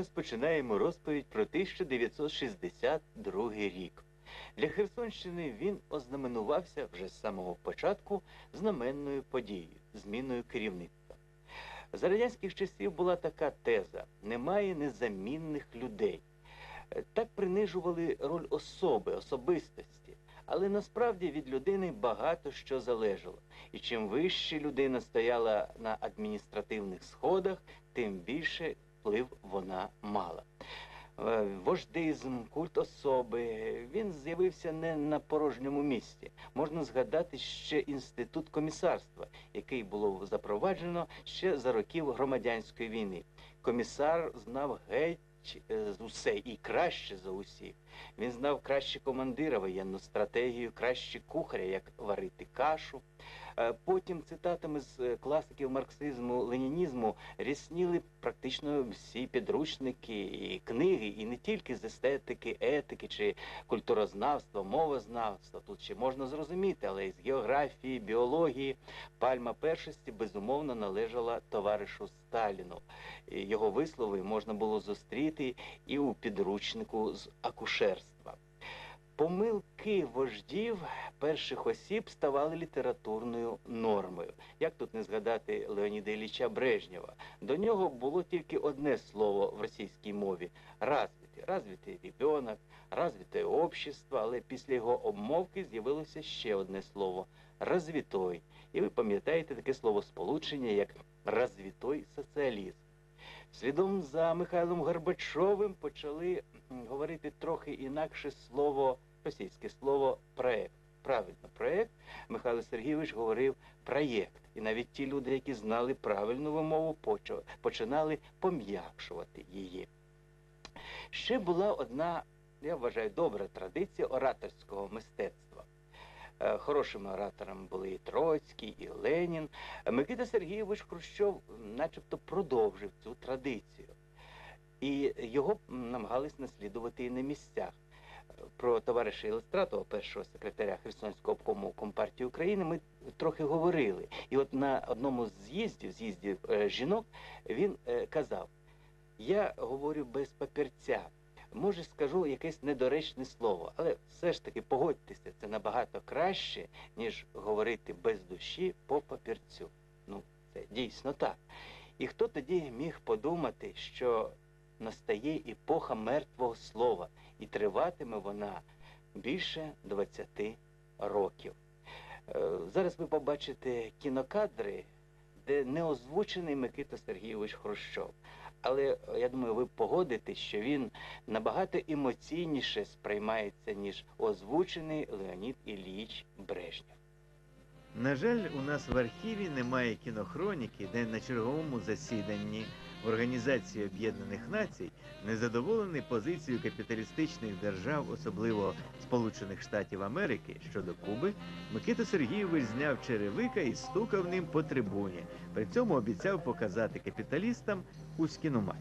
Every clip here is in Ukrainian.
розпочинаємо розповідь про 1962 рік. Для Херсонщини він ознаменувався вже з самого початку знаменною подією зміною керівництва. За радянських часів була така теза: немає незамінних людей. Так принижували роль особи, особистості. Але насправді від людини багато що залежало. І чим вище людина стояла на адміністративних сходах, тим більше вплив вона мала. Е, Вождизм, культ особи він з'явився не на порожньому місці. Можна згадати ще інститут комісарства, який було запроваджено ще за років громадянської війни. Комісар знав геть е, з усе і краще за усіх. Він знав краще командира воєнну стратегію, краще кухаря, як варити кашу. Е, Потім цитатами з е, класиків марксизму, ленінізму рісніли практично всі підручники і книги, і не тільки з естетики, етики чи культурознавства, мовознавства. Тут ще можна зрозуміти, але й з географії, біології. Пальма першості безумовно належала товаришу Сталіну. Його вислови можна було зустріти і у підручнику з акушерства. Помилки вождів перших осіб ставали літературною нормою. Як тут не згадати Леоніда Ілліча Брежнєва? До нього було тільки одне слово в російській мові развитий. Развитий ребенок, развитое общество, але після його обмовки з'явилося ще одне слово розвітой. І ви пам'ятаєте таке словосполучення, як розвітой соціалізм. Слідом за Михайлом Горбачовим почали говорити трохи інакше слово, російське слово проект. Правильно, проект Михайло Сергійович говорив проєкт. І навіть ті люди, які знали правильну вимову, починали пом'якшувати її. Ще була одна, я вважаю, добра традиція ораторського мистецтва. Е, Хорошими ораторами були і Троцький, і Ленін. Микита Сергійович Хрущов начебто продовжив цю традицію. І його намагались наслідувати і на місцях. Про товариша Ілюстратова, першого секретаря Херсонського обкому Компартії України, ми трохи говорили. І от на одному з з'їздів, з'їздів е, жінок, він е, казав: я говорю без папірця. Може, скажу якесь недоречне слово, але все ж таки погодьтеся, це набагато краще, ніж говорити без душі по папірцю. Ну, це дійсно так. І хто тоді міг подумати, що настає епоха мертвого слова, і триватиме вона більше 20 років. Е, Зараз ви побачите кінокадри, де не озвучений Микита Сергійович Хрущов. Але е, я думаю, ви погодитесь, що він набагато емоційніше сприймається, ніж озвучений Леонід Ілліч Брежнєв. На жаль, у нас в архіві немає кінохроніки, де на черговому засіданні Організації Об'єднаних Націй незадоволений позицією капіталістичних держав, особливо Сполучених Штатів Америки щодо Куби, Микита Сергійович зняв черевика і стукав ним по трибуні. При цьому обіцяв показати капіталістам Кузькіну мать.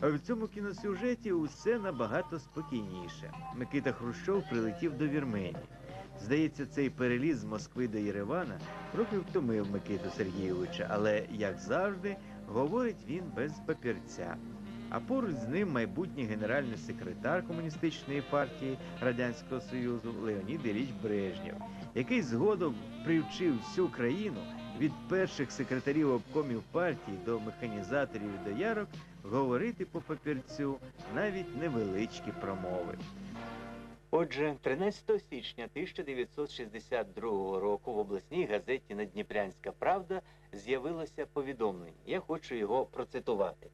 А в цьому кіносюжеті усе набагато спокійніше. Микита Хрущов прилетів до Вірменії. Здається, цей переліз з Москви до Єревана трохи втомив Микиту Сергійовича, але, як завжди, говорить він без папірця. А поруч з ним майбутній генеральний секретар комуністичної партії Радянського Союзу Леонід Ілліч Брежнєв, який згодом привчив всю країну від перших секретарів обкомів партії до механізаторів і доярок говорити по папірцю навіть невеличкі промови. Отже, 13 січня 1962 року в обласній газеті Надніпрянська Правда з'явилося повідомлення. Я хочу його процитувати.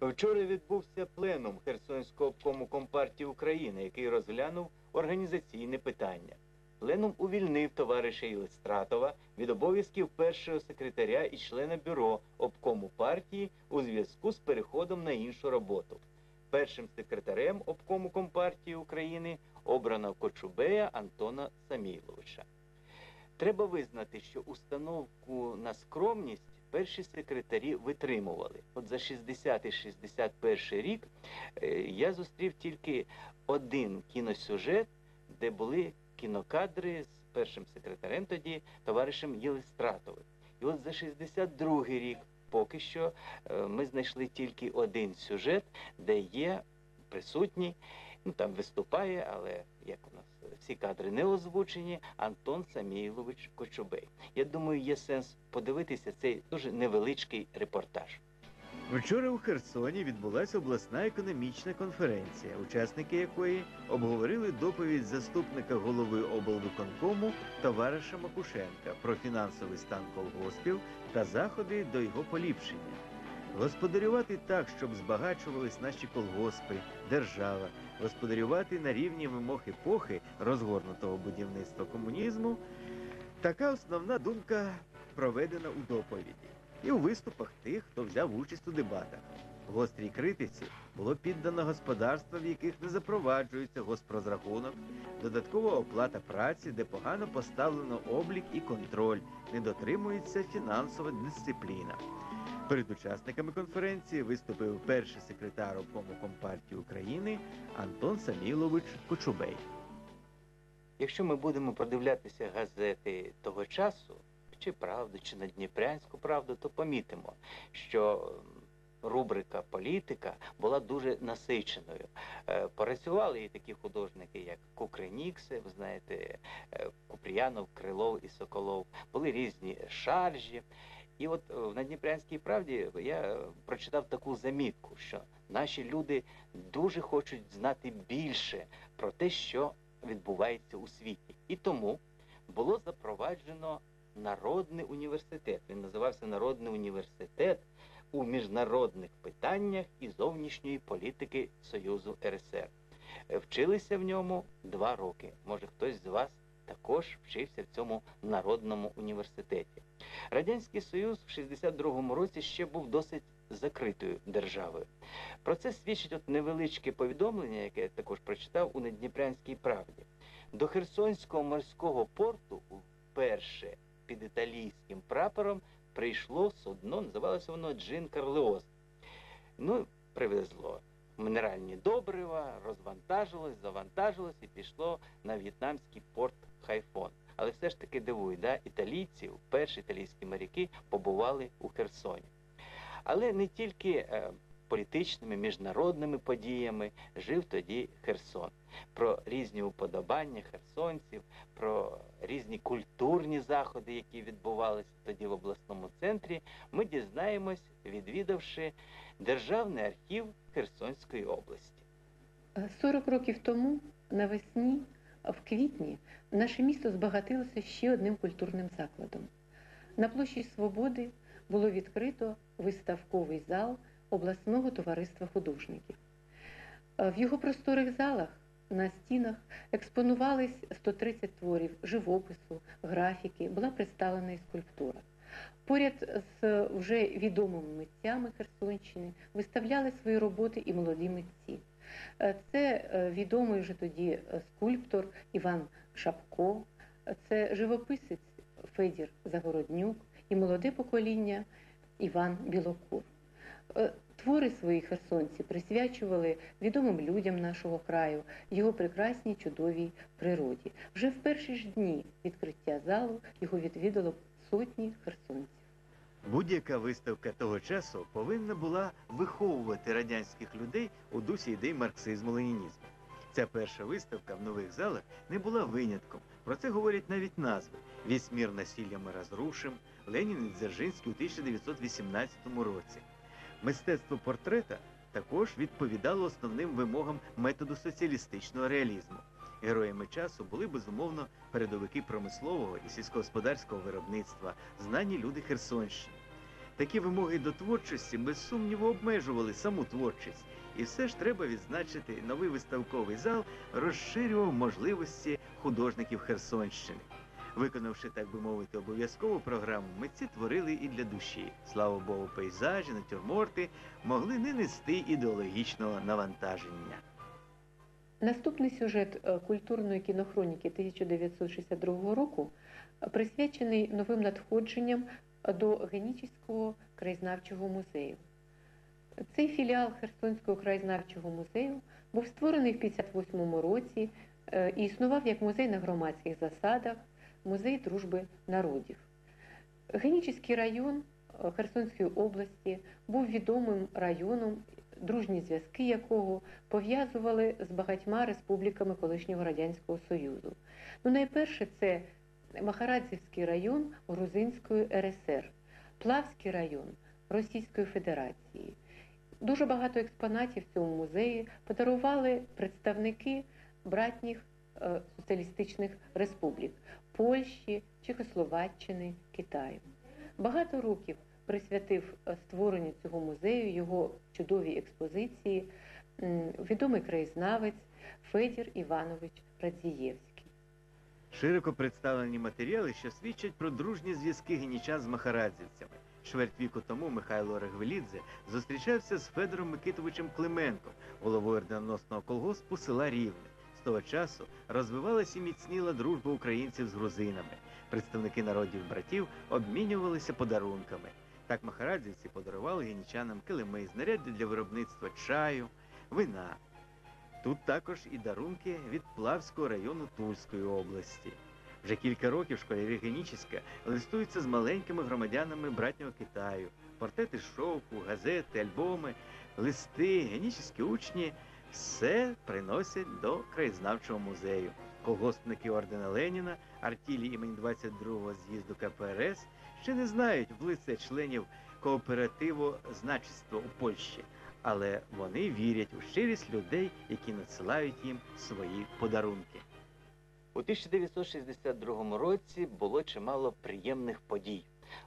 Вчора відбувся пленум Херсонського обкому Компартії України, який розглянув організаційне питання. Пленум увільнив товариша Ілистратова від обов'язків першого секретаря і члена бюро обкому партії у зв'язку з переходом на іншу роботу. Першим секретарем обкому Компартії України обрано Кочубея Антона Саміловича. Треба визнати, що установку на скромність перші секретарі витримували. От за 60 і 61 рік е, я зустрів тільки один кіносюжет, де були кінокадри з першим секретарем тоді, товаришем Єлистратовим. І от за 62 рік поки що е, ми знайшли тільки один сюжет, де є присутній, ну там виступає, але як у нас всі кадри не озвучені, Антон Самійлович Кочубей. Я думаю, є сенс подивитися цей дуже невеличкий репортаж. Вчора у Херсоні відбулася обласна економічна конференція, учасники якої обговорили доповідь заступника голови облвиконкому товариша Макушенка про фінансовий стан колгоспів та заходи до його поліпшення. Господарювати так, щоб збагачувались наші колгоспи, держава, господарювати на рівні вимог епохи розгорнутого будівництва комунізму. Така основна думка проведена у доповіді і у виступах тих, хто взяв участь у дебатах. Гострій критиці було піддано господарства, в яких не запроваджується госпрозрахунок, додаткова оплата праці, де погано поставлено облік і контроль, не дотримується фінансова дисципліна. Перед учасниками конференції виступив перший секретар обкому Компартії України Антон Самілович Кочубей. Якщо ми будемо продивлятися газети того часу, чи правду, чи Надніпрянську правду, то помітимо, що рубрика політика була дуже насиченою. Е, Працювали і такі художники, як Кукринікси, ви знаєте, е, Купріянов, Крилов і Соколов. Були різні шаржі. І от е, в Надніпрянській правді я е, прочитав таку замітку, що наші люди дуже хочуть знати більше про те, що відбувається у світі. І тому було запроваджено народний університет. Він називався Народний університет у міжнародних питаннях і зовнішньої політики Союзу РСР. Вчилися в ньому два роки. Може, хтось з вас також вчився в цьому народному університеті. Радянський Союз в 62-му році ще був досить закритою державою. Про це свідчить от невеличке повідомлення, яке я також прочитав у Надніпрянській правді. До Херсонського морського порту вперше під італійським прапором прийшло судно, називалося воно Джин Карлеоз. Ну, привезло мінеральні добрива, розвантажилось, завантажилось і пішло на в'єтнамський порт Хайфон. Але все ж таки дивує, да? італійці, перші італійські моряки побували у Херсоні. Але не тільки е, політичними, міжнародними подіями жив тоді Херсон. Про різні уподобання херсонців, про різні культурні заходи, які відбувалися тоді в обласному центрі, ми дізнаємось, відвідавши Державний архів Херсонської області. 40 років тому навесні, в квітні, наше місто збагатилося ще одним культурним закладом. На площі Свободи було відкрито виставковий зал обласного товариства художників. Е, В його просторих залах на стінах експонувались 130 творів живопису, графіки, була представлена і скульптура. Поряд з вже відомими митцями Херсонщини виставляли свої роботи і молоді митці. Е, Це е, відомий вже тоді е, скульптор Іван Шапко, е, це живописець Федір Загороднюк і молоде покоління Іван Білокур. Е, Твори свої херсонці присвячували відомим людям нашого краю, його прекрасній чудовій природі. Вже в перші ж дні відкриття залу його відвідало сотні херсонців. Будь-яка виставка того часу повинна була виховувати радянських людей у дусі ідей марксизму-ленінізму. Ця перша виставка в нових залах не була винятком. Про це говорять навіть назви: «Весь мир ми розрушим, Ленін і Дзержинський у 1918 році. Мистецтво портрета також відповідало основним вимогам методу соціалістичного реалізму. Героями часу були безумовно передовики промислового і сільськогосподарського виробництва, знані люди Херсонщини. Такі вимоги до творчості без сумніву обмежували саму творчість. І все ж треба відзначити, новий виставковий зал розширював можливості художників Херсонщини. Виконавши, так би мовити, обов'язкову програму, митці творили і для душі. Слава Богу, пейзажі, натюрморти могли не нести ідеологічного навантаження. Наступний сюжет е, культурної кінохроніки 1962 року е, присвячений новим надходженням до Генічеського краєзнавчого музею. Цей філіал Херсонського краєзнавчого музею був створений в 1958 році е, і існував як музей на громадських засадах, музей дружби народів. Генічеський район е, Херсонської області був відомим районом, дружні зв'язки якого пов'язували з багатьма республіками колишнього Радянського Союзу. Ну, найперше, це Махарадзівський район Грузинської РСР, Плавський район Російської Федерації. Дуже багато експонатів в цьому музеї подарували представники братніх е, соціалістичних республік Польщі, Чехословаччини, Китаю. Багато років присвятив е, створенню цього музею, його чудовій експозиції, відомий краєзнавець Федір Іванович Радзієвський. Широко представлені матеріали, що свідчать про дружні зв'язки генічан з махарадзівцями. Чверть віку тому Михайло Регвелідзе зустрічався з Федором Микитовичем Клименком, головою орденоносного колгоспу села Рівне. Того часу розвивалася і міцніла дружба українців з грузинами. Представники народів братів обмінювалися подарунками. Так махарадзівці подарували генічанам килими, знаряддя для виробництва чаю, вина. Тут також і дарунки від Плавського району Тульської області. Вже кілька років школярі Генічеська листуються з маленькими громадянами братнього Китаю, портрети шовку, газети, альбоми, листи, генічеські учні все приносять до краєзнавчого музею. Колгоспники ордена Леніна, артілі імені 22-го з'їзду КПРС ще не знають в лице членів кооперативу значество у Польщі, але вони вірять у щирість людей, які надсилають їм свої подарунки. У 1962 році було чимало приємних подій.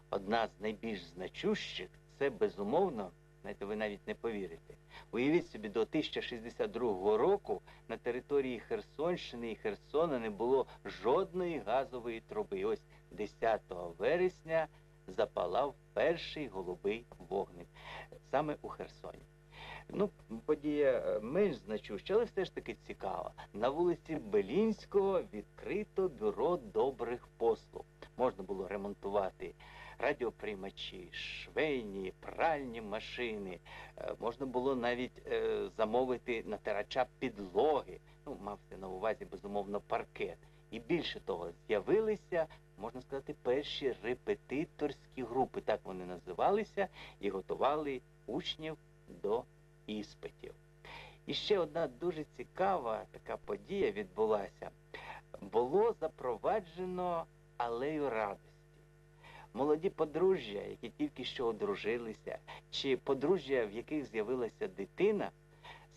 Одна з найбільш значущих це безумовно, знаєте, ви навіть не повірите. Уявіть собі, до 1062 року на території Херсонщини і Херсона не було жодної газової труби. І ось 10 вересня запалав перший голубий вогник саме у Херсоні. Ну, подія е, менш значуща, але все ж таки цікава. На вулиці Белінського відкрито бюро добрих послуг. Можна було ремонтувати радіоприймачі, швейні, пральні машини. Е, Можна було навіть е, замовити натирача підлоги. Ну, мався на увазі, безумовно, паркет. І більше того, з'явилися, можна сказати, перші репетиторські групи, так вони називалися, і готували учнів до іспитів. І ще одна дуже цікава така подія відбулася. Було запроваджено алею радості. Молоді подружжя, які тільки що одружилися, чи подружжя, в яких з'явилася дитина,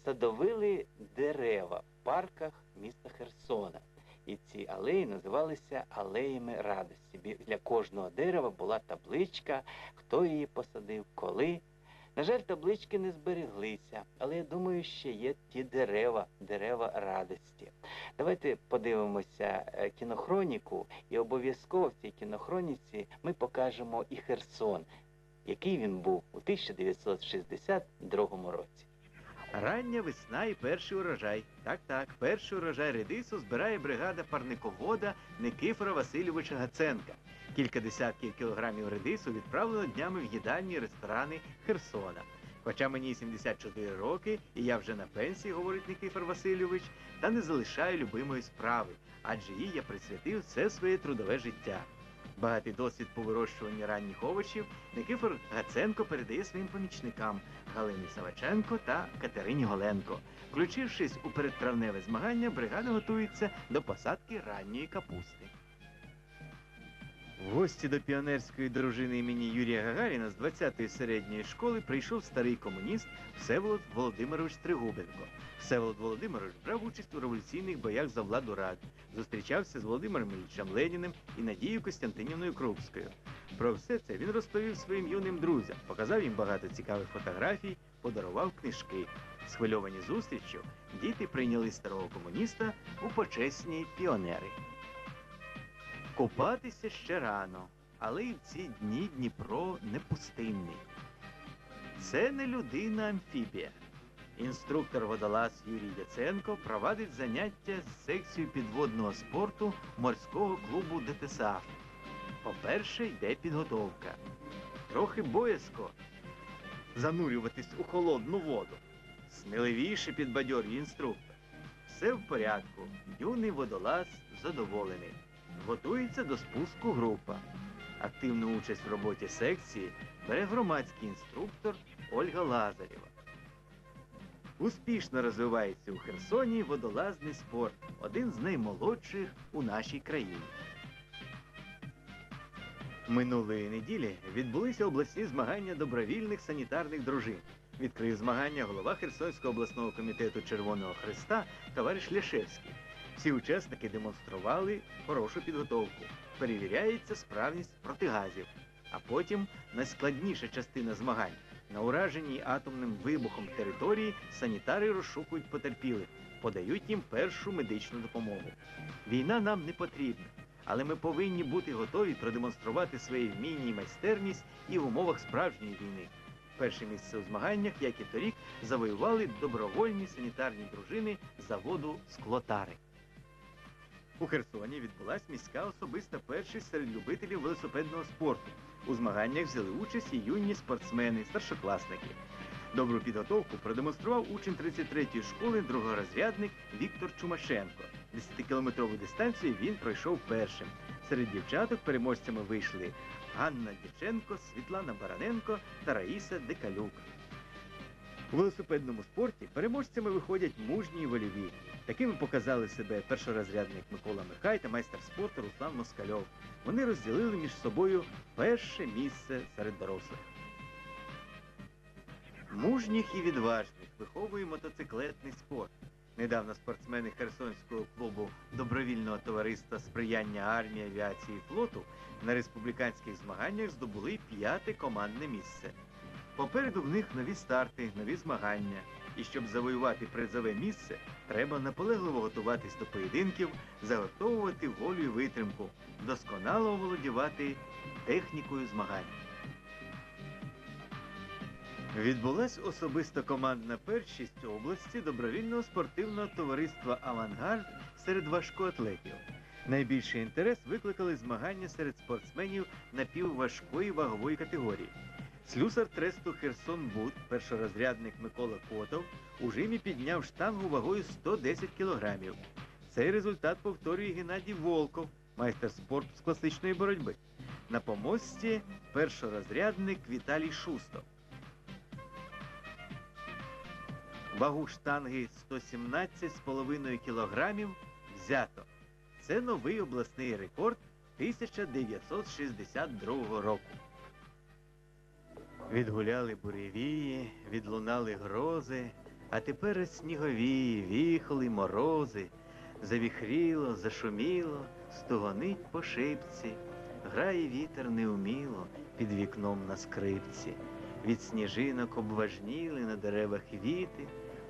садовили дерева в парках міста Херсона. І ці алеї називалися алеями радості. Для кожного дерева була табличка, хто її посадив, коли. На жаль, таблички не збереглися, але я думаю, ще є ті дерева, дерева радості. Давайте подивимося е, кінохроніку, і обов'язково в цій кінохроніці ми покажемо і Херсон, який він був у 1962 році. Рання весна і перший урожай. Так, так, перший урожай редису збирає бригада парниковода Никифора Васильовича Гаценка. Кілька десятків кілограмів редису відправлено днями в їдальні ресторани Херсона. Хоча мені 74 роки, і я вже на пенсії, говорить Никифор Васильович, та не залишаю любимої справи, адже їй я присвятив все своє трудове життя. Багатий досвід по вирощуванні ранніх овочів Никифор Гаценко передає своїм помічникам Галині Саваченко та Катерині Голенко. Включившись у передтравневе змагання, бригада готується до посадки ранньої капусти. В гості до піонерської дружини імені Юрія Гагаріна з 20-ї середньої школи прийшов старий комуніст Всеволод Володимирович Тригубенко. Всеволод Володимирович брав участь у революційних боях за владу Рад, зустрічався з Володимиром Іллічем Леніним і Надією Костянтинівною Крупською. Про все це він розповів своїм юним друзям, показав їм багато цікавих фотографій, подарував книжки. Схвильовані зустріччю діти прийняли старого комуніста у почесні піонери. Купатися ще рано, але й в ці дні Дніпро не пустинний. Це не людина амфібія. Інструктор водолаз Юрій Яценко провадить заняття з секцією підводного спорту морського клубу ДТСАФ. По-перше, йде підготовка. Трохи боязко занурюватись у холодну воду. Сміливіше підбадьорює інструктор. Все в порядку. Юний водолаз задоволений. Готується до спуску група. Активну участь в роботі секції бере громадський інструктор Ольга Лазарєва. Успішно розвивається у Херсоні водолазний спорт, один з наймолодших у нашій країні. Минулої неділі відбулися обласні змагання добровільних санітарних дружин. Відкрив змагання голова Херсонського обласного комітету Червоного Христа товариш Ляшевський. Всі учасники демонстрували хорошу підготовку. Перевіряється справність протигазів. А потім найскладніша частина змагань. На ураженій атомним вибухом території санітари розшукують потерпілих, подають їм першу медичну допомогу. Війна нам не потрібна, але ми повинні бути готові продемонструвати свої вміння і майстерність і в умовах справжньої війни. Перше місце у змаганнях, як і торік, завоювали добровольні санітарні дружини заводу Склотари. У Херсоні відбулась міська особиста першість серед любителів велосипедного спорту. У змаганнях взяли участь і юні спортсмени, старшокласники. Добру підготовку продемонстрував учень 33-ї школи другорозрядник Віктор Чумашенко. 10-кілометрову дистанцію він пройшов першим. Серед дівчаток переможцями вийшли Ганна Дяченко, Світлана Бараненко та Раїса Декалюк. У велосипедному спорті переможцями виходять мужні і вольові. Такими показали себе першорозрядник Микола Михай та майстер спорту Руслан Москальов. Вони розділили між собою перше місце серед дорослих. Мужніх і відважних виховує мотоциклетний спорт. Недавно спортсмени Херсонського клубу добровільного товариства сприяння армії, авіації і флоту на республіканських змаганнях здобули п'яте командне місце. Попереду в них нові старти, нові змагання. І щоб завоювати призове місце, треба наполегливо готуватись до поєдинків, загортовувати волю і витримку, досконало оволодівати технікою змагань. Відбулась особиста командна першість області добровільного спортивного товариства Авангард серед важкоатлетів. Найбільший інтерес викликали змагання серед спортсменів напівважкої вагової категорії. Слюсар тресту Херсон Буд, першорозрядник Микола Котов, у жимі підняв штангу вагою 110 кілограмів. Цей результат повторює Геннадій Волков, майстер спорту з класичної боротьби. На помості першорозрядник Віталій Шустов. Вагу штанги 117,5 кілограмів взято. Це новий обласний рекорд 1962 року. Відгуляли буревії, відлунали грози, а тепер снігові, віхоли, морози. Завіхріло, зашуміло, стогонить по шипці, грає вітер неуміло під вікном на скрипці. Від сніжинок обважніли на деревах віти,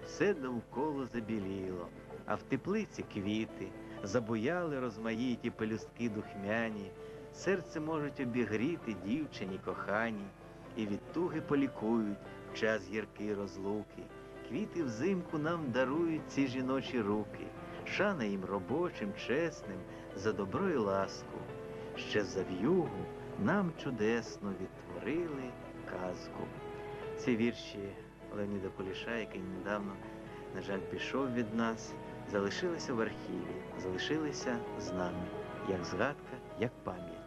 все довкола забіліло, а в теплиці квіти, забуяли розмаїті пелюстки духмяні, серце можуть обігріти дівчині кохані, і від туги полікують в час гіркий розлуки. Квіти взимку нам дарують ці жіночі руки, шана їм робочим, чесним, за добро і ласку. Ще за в'югу нам чудесно відтворили казку. Ці вірші Леоніда Куліша, який недавно, на жаль, пішов від нас, залишилися в архіві, залишилися з нами, як згадка, як пам'ять.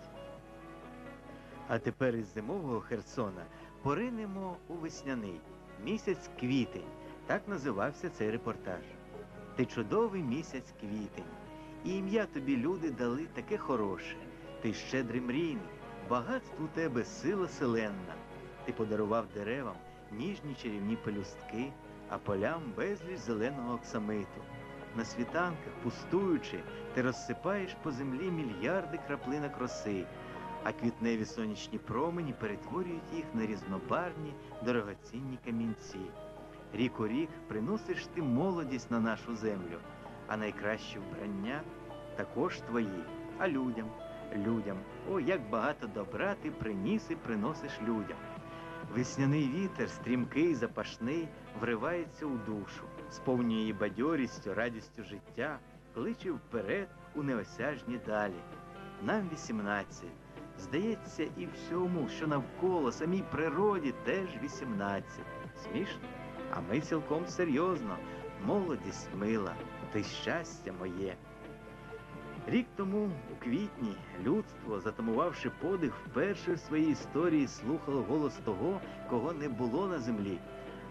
А тепер із зимового Херсона поринемо у весняний місяць квітень. Так називався цей репортаж. Ти чудовий місяць квітень, і ім'я тобі люди дали таке хороше. Ти щедрий мрійний, багатство у тебе сила селенна. Ти подарував деревам ніжні чарівні пелюстки, а полям безліч зеленого оксамиту. На світанках, пустуючи, ти розсипаєш по землі мільярди краплинок роси, а квітневі сонячні промені перетворюють їх на різнобарвні дорогоцінні камінці. Рік у рік приносиш ти молодість на нашу землю, а найкращі вбрання також твої, а людям, людям, о, як багато добра ти приніс і приносиш людям. Весняний вітер, стрімкий, запашний, вривається у душу, сповнює її бадьорістю, радістю життя, кличе вперед у неосяжні далі. Нам 18. Здається, і всьому, що навколо самій природі, теж 18. Смішно? А ми цілком серйозно. Молодість мила, ти щастя моє. Рік тому, у квітні, людство, затамувавши подих, вперше в своїй історії слухало голос того, кого не було на землі.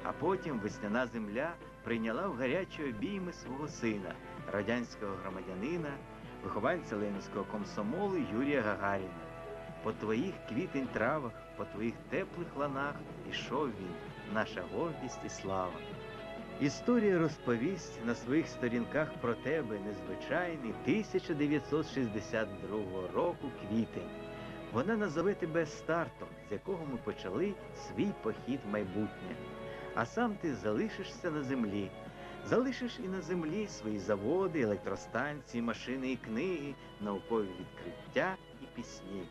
А потім весняна земля прийняла в гарячі обійми свого сина, радянського громадянина, вихованця Ленінського комсомолу Юрія Гагаріна. По твоїх квітень травах, по твоїх теплих ланах ішов він, наша гордість і слава. Історія розповість на своїх сторінках про тебе незвичайний 1962 року квітень. Вона назове тебе стартом, з якого ми почали свій похід в майбутнє. А сам ти залишишся на землі. Залишиш і на землі свої заводи, електростанції, машини і книги, наукові відкриття і пісні.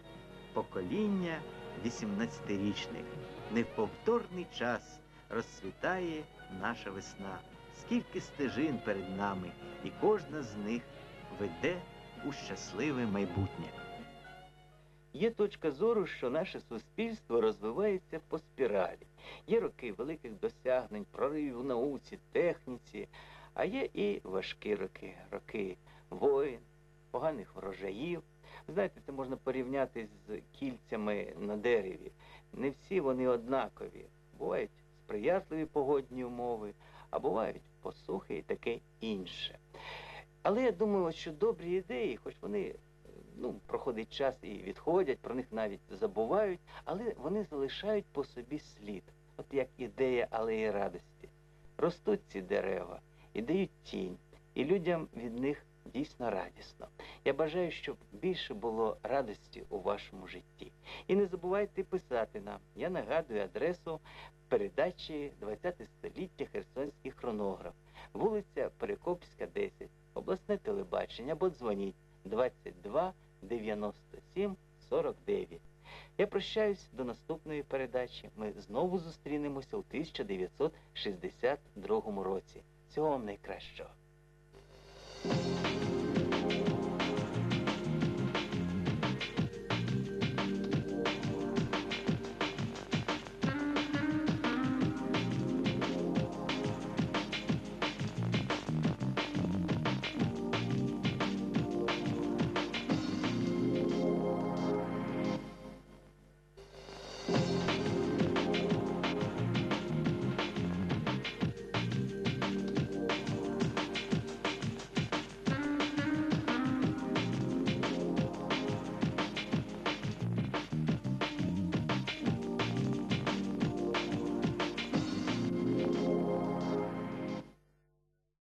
Покоління 18-річних. Неповторний час розцвітає наша весна. Скільки стежин перед нами, і кожна з них веде у щасливе майбутнє. Є точка зору, що наше суспільство розвивається по спіралі. Є роки великих досягнень, проривів у науці, техніці, а є і важкі роки, роки воїн, поганих врожаїв. Знаєте, це можна порівняти з кільцями на дереві. Не всі вони однакові. Бувають сприятливі погодні умови, а бувають посухи і таке інше. Але я думаю, що добрі ідеї, хоч вони е, ну, проходить час і відходять, про них навіть забувають, але вони залишають по собі слід, от як ідея алеї радості. Ростуть ці дерева і дають тінь, і людям від них дійсно радісно. Я бажаю, щоб більше було радості у вашому житті. І не забувайте писати нам. Я нагадую адресу передачі 20 століття Херсонський хронограф, вулиця Перекопська, 10, обласне телебачення, або дзвоніть 22 97 49. Я прощаюсь до наступної передачі. Ми знову зустрінемося у 1962 році. Всього вам найкращого.